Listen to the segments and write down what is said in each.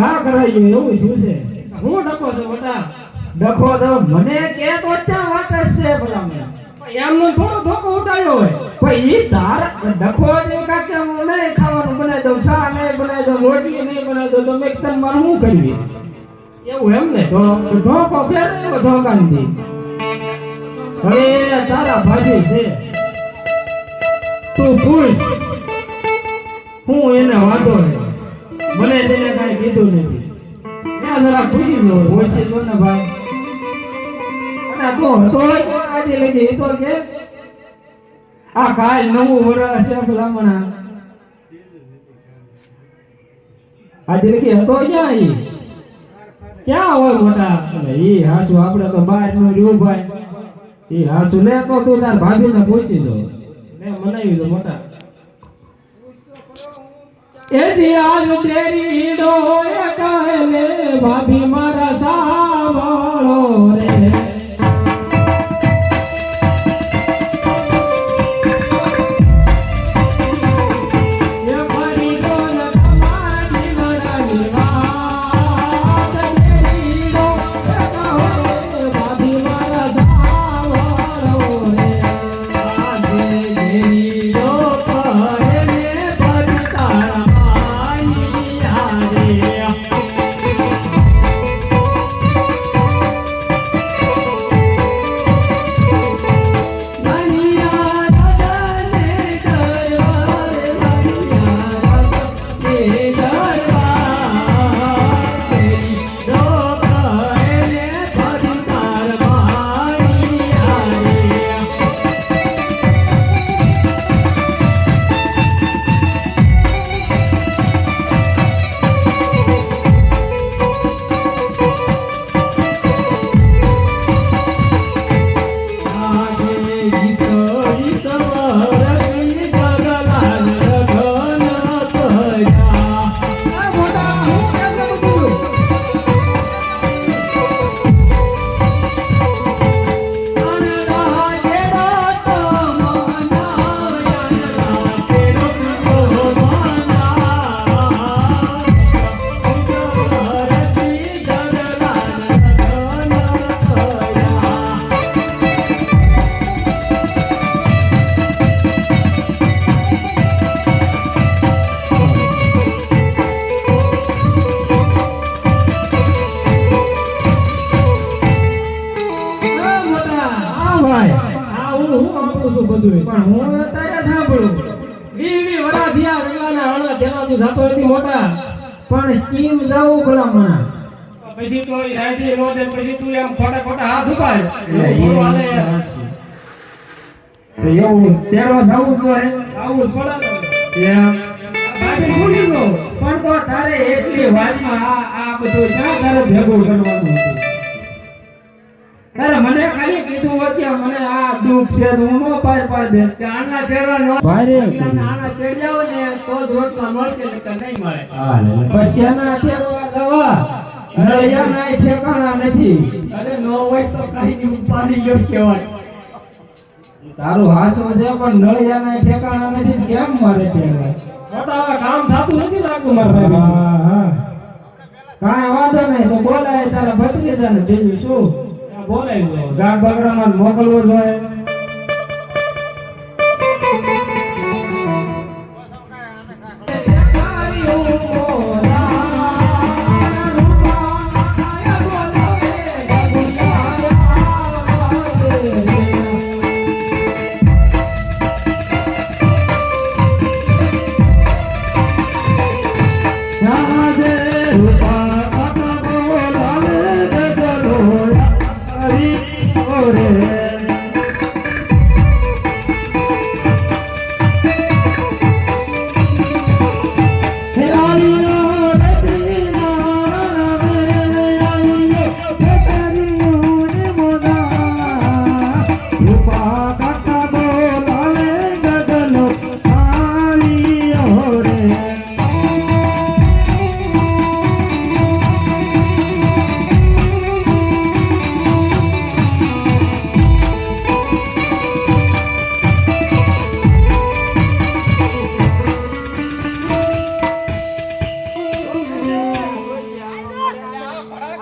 ઘા કરાઈ ગયો એવું થયું છે. હું ડખો છે મોટા ડખો તો મને કે તો ત્યાં વાત છે ભલા મને એમનો થોડો ધોકો ઉઠાયો હોય. પણ ઈ ધાર ડખો જે કાકે મને નહીં ખાવાનું બનાવી દઉં ચા નહીં બનાવી દઉં રોટલી નહીં બનાવી દઉં તો મેં તન માર શું કરવી? એવું એમ ને? તો ધોકો ફેર એવો ધોકાની હવે તારા ભાજી છે. તું પૂછ હું એને વાંધો ને મને તેને કઈ કીધું નથી. ત્યાં જરા પૂછી લો પૂછી લો ને ભાઈ. અને તો હતો આજે લગી એ તો કે? આ કાલ નવું વર્ષ છે ભલામણા આજે લગી હતો ક્યાં એ ક્યાં હોય મોટા? એ હાસુ આપણે તો બહાર નો રહ્યું ભાઈ. એ હાસુ લે તો તું તાર ભાભીને પૂછી દો મેં મનાવી દો મોટા. એથી આજ તેરી ડોય કહે ભાભી મારા સાવળો તેનાથી થતો નથી મોટા પણ સ્કીમ જવું ભલામણા પછી તો રાયતી નો દે પછી તું એમ ખોટા ખોટા હાથ ઉપાડ. એવું. તો તેડવા જવું જોઈએ આવું જ પડે ને. ભૂલી ગયો. પણ તો તારે એટલી વાતમાં આ આ બધું ક્યાં તારે ભેગું કરવાનું હતું? તારે મને ખાલી કીધું હોત કે મને આ દુઃખ છે હું નો પાર પાર દે કે આના પહેરવા નો ભારે આના પહેરી ને તો જ રોટલા મળશે કે નહીં મળે. પછી આના ફેરવા દવા નળિયાના ઠેકાણા નથી. અરે નો હોય તો કઈ ની ઉપાડી ગયો કહેવાય તારું હાસો છે પણ નળિયાના ઠેકાણા નથી. કેમ મારે તે હવે? કામ થતું નથી લાગતું મારા હા, ભાઈ. કાંઈ વાંધો નહીં તો બોલાય તારા ભત્રીજાને જોયું શું બોલાવી દો ગામ બગડામાં મોકલવો જોઈએ.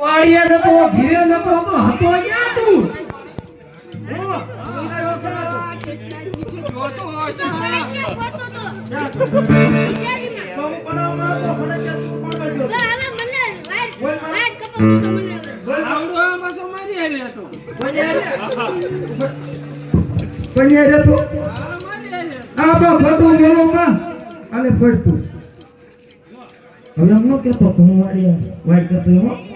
વાળિયા નતો ઘીરે નતો તો હતો ક્યાં તું? અને ફરતું હવે એમનો કેતો હું વાળિયા વાઈટ કરતો એમ.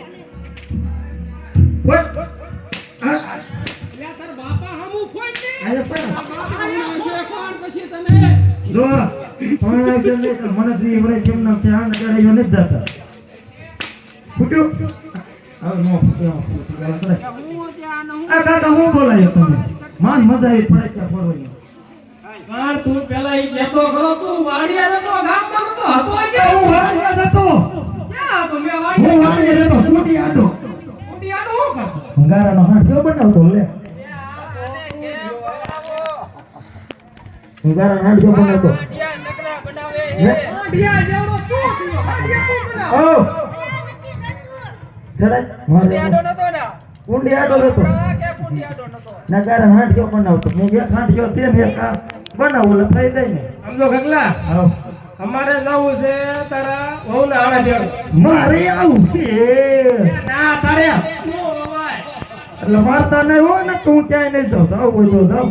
મને મજા આવી પડે છે ફરવાની પણ તું પેલા ઈ કહેતો ખરો તું વાડિયા નતો ગામ તો હતો એ હું વાળિયા નતો ક્યાં હતો? મેં હું વાડિયા નતો છૂટી આટો. હું અંગારાનો હાંઠિયો બનાવતો લે? અંગારાનો હાંઠિયો બનાવતો? ને. અમારે નવું છે તારા વહુને આણે દેવું. મારે આવું છે. ના તારે. એટલે વાર્તા નહીં હોય ને તું ક્યાંય નહીં જાવ જાવ હોય તો જાવ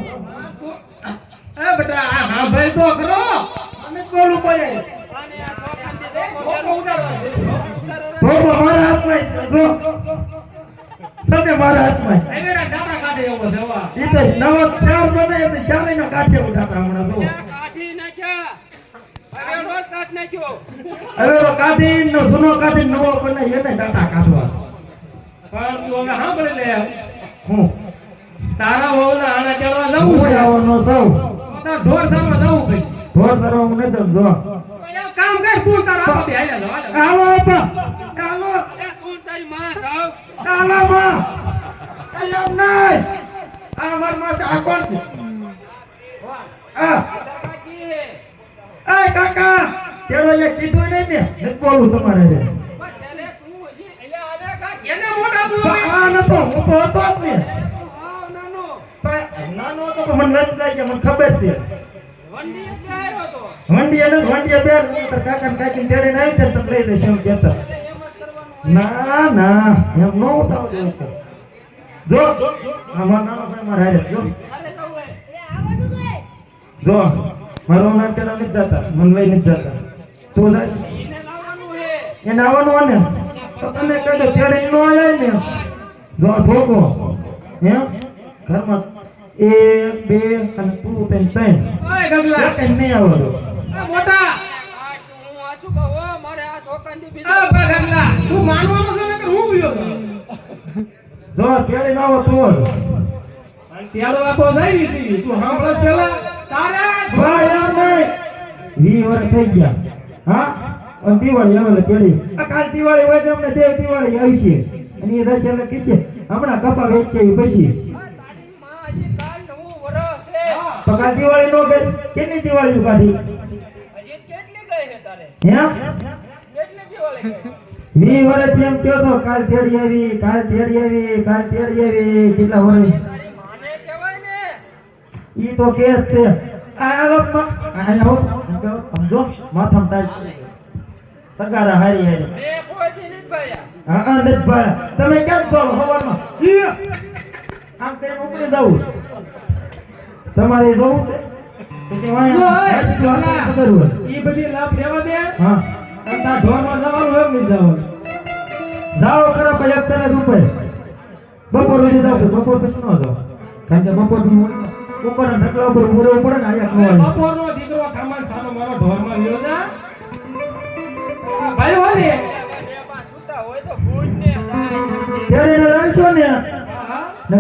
એ બેટા આ સાંભળ તો કરો. અમે બોલું પડે ભોગો મારા હાથમાં જો. સગે મારા હાથમાં છે. એવેરા ડાબરા કાઢે એવો છે ઈ તો નવો ચાર તો ઉઠાતા હમણાં જો. હવે ઓલો કાઢીને જૂનો કાઢીને નવો બનાવી એને ડાટા કાઢવા પણ તું હવે સાંભળી લે હું? તારા વહુને આણે દેવા જવું હું છે. આવવાનો સૌ તાર ઢોર સામા જવું ભાઈ. ઢોર કરવા હું નહીં જાઉં, જો કામ કર તું તારા આપાથી હાલ્યા જાવ, હાલ્યા આવો આપા. ચાલો ચાલો માં એમ નહીં. આ મારમાં આ કોણ છે? આ. એ કાકા કેવો એ કીધું નહીં ને નથી બોલું તમારે રે જાવ. એને મોઢા બોલાવે. આ નતો હું તો હતો જ ને. પણ નાનો હતો તો મને નથી લાગ્યા મને ખબર છે. વંડી એને વંડી બેર તો. કાકા કાકી તેડીને આવી ત્યારે તમે લઈ દઈશ એમ કહેતા. ના ના એમ નો ઉતાવળ છે. જો આમાં નાનો ભાઈ મારા હારે જો. જો મારો નામ તેના નથી જતા મન લઈ નથી જતા. તું જાય. એને આવવાનું હોય ને? તો તમે કદે તેડી નો આવે ને? જો ભોગો એમ? ઘરમાં એક બે અને તું ત્રણ ત્રણ. ઓય ગગલા. એક નહીં આવવાનું આ મોટા. તું માનવા મગર ને કે હું છું? જો તેડી ના આવો તો. અને આપો જાય છે. તું સાંભળે પેલા. તારે ભાઈ યાર નહીં વી વર્ષ થઈ ગયા. હા? અને દિવાળી આવે પેલી આ કાલ દિવાળી હોય તો અમને દેવ દિવાળી આવી છે. અને એ દર્શન એટલે છે. હમણાં કપા વેચશે એ પછી. કાલ દિવાળી નો ગઈ. કેટલી દિવાળી હે? વી વર્ષ કયો છો કાલ તેડી આવી, કાલ તેડી આવી, કાલ તેડી આવી. કેટલા વર્ષ? ઈ તો કેસ છે. આ આવો સમજો? માથામાં તગારા હારી હારી. હા હા નથી ભાડા તમે ક્યાં બોલ હવામાં! આમ કરીને ઉપડી જવું તમારે જોવું છે? પછી વાંહે હાચી વાત તો ખબર હોય. ઈ બધી લાભ લેવા દે. હા. અને ઢોરમાં જવાનું એમ નહીં જવાનું. જાઓ ખરા પછી અત્યારે જ બપોર વેલી જાવ બપોર પછી ન જાવ કારણ કે બપોર ઉપર ઢગલા ઉપર પડે ને ખવાય બપોરનો દીકરો કામાન સાનો મારો ઢોરમાં લ્યો જા. આ ને? ત્યારે એને લાવશો ને? હા, ને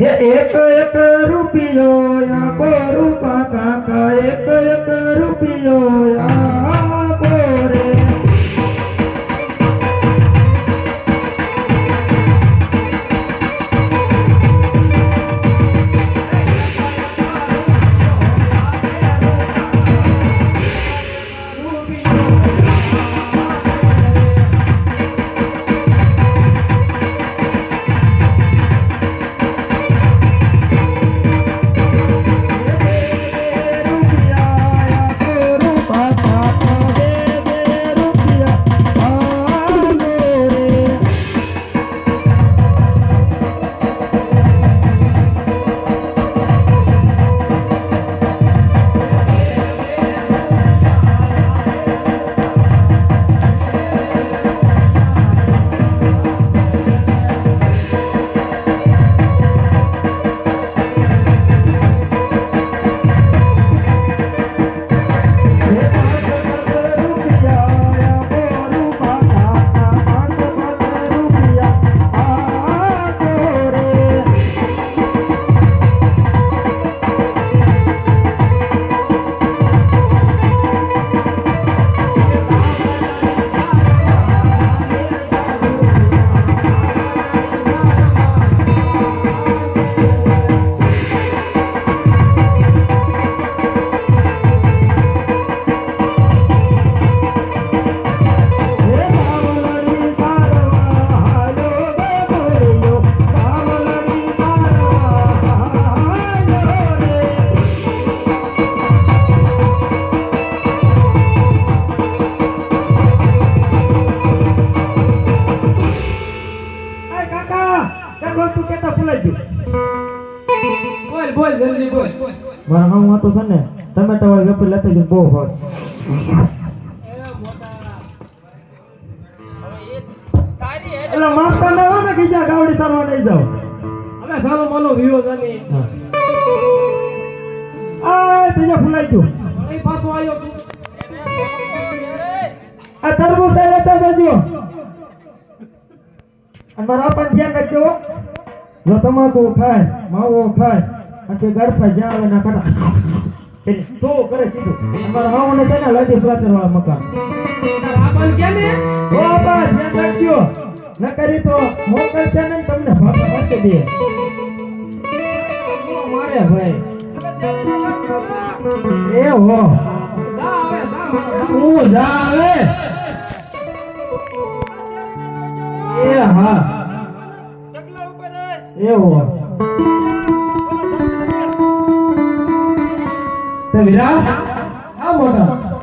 એક એક એક રૂપિયો આપો રૂપા કાકા એક એક રૂપિયો આપો રે. મારા ગામ તો છે ને ટમેટા વાળી વેપારી લેતા જઈને બહુ હોય. એટલે માગતા ના હોય ને બીજા ગાવડી સારવા નહીં જાવ હવે સારો માનો વિયો જાની. આ બીજા ફૂલાઈ ગયું. અહીં પાછો આવ્યો આ તરબૂચ લેતા જજો. અને મારા પણ ધ્યાન રાખજો જો તમાકુ ખાય માવો ખાય. અને ગળપા જાવ ના કરા તો કરે સીધું. છે ને લાદી પ્લાસ્ટર વાળા મકાન. આ પણ કેમ હે? ઓ બા ધ્યાન રાખજો. ન કરી તો મોકલશે ને તમને ભાગા દે. મારે ભાઈ? એ હો. જા જા હું. આવે એ હા. એવો તે વિરાટ આ મોટા.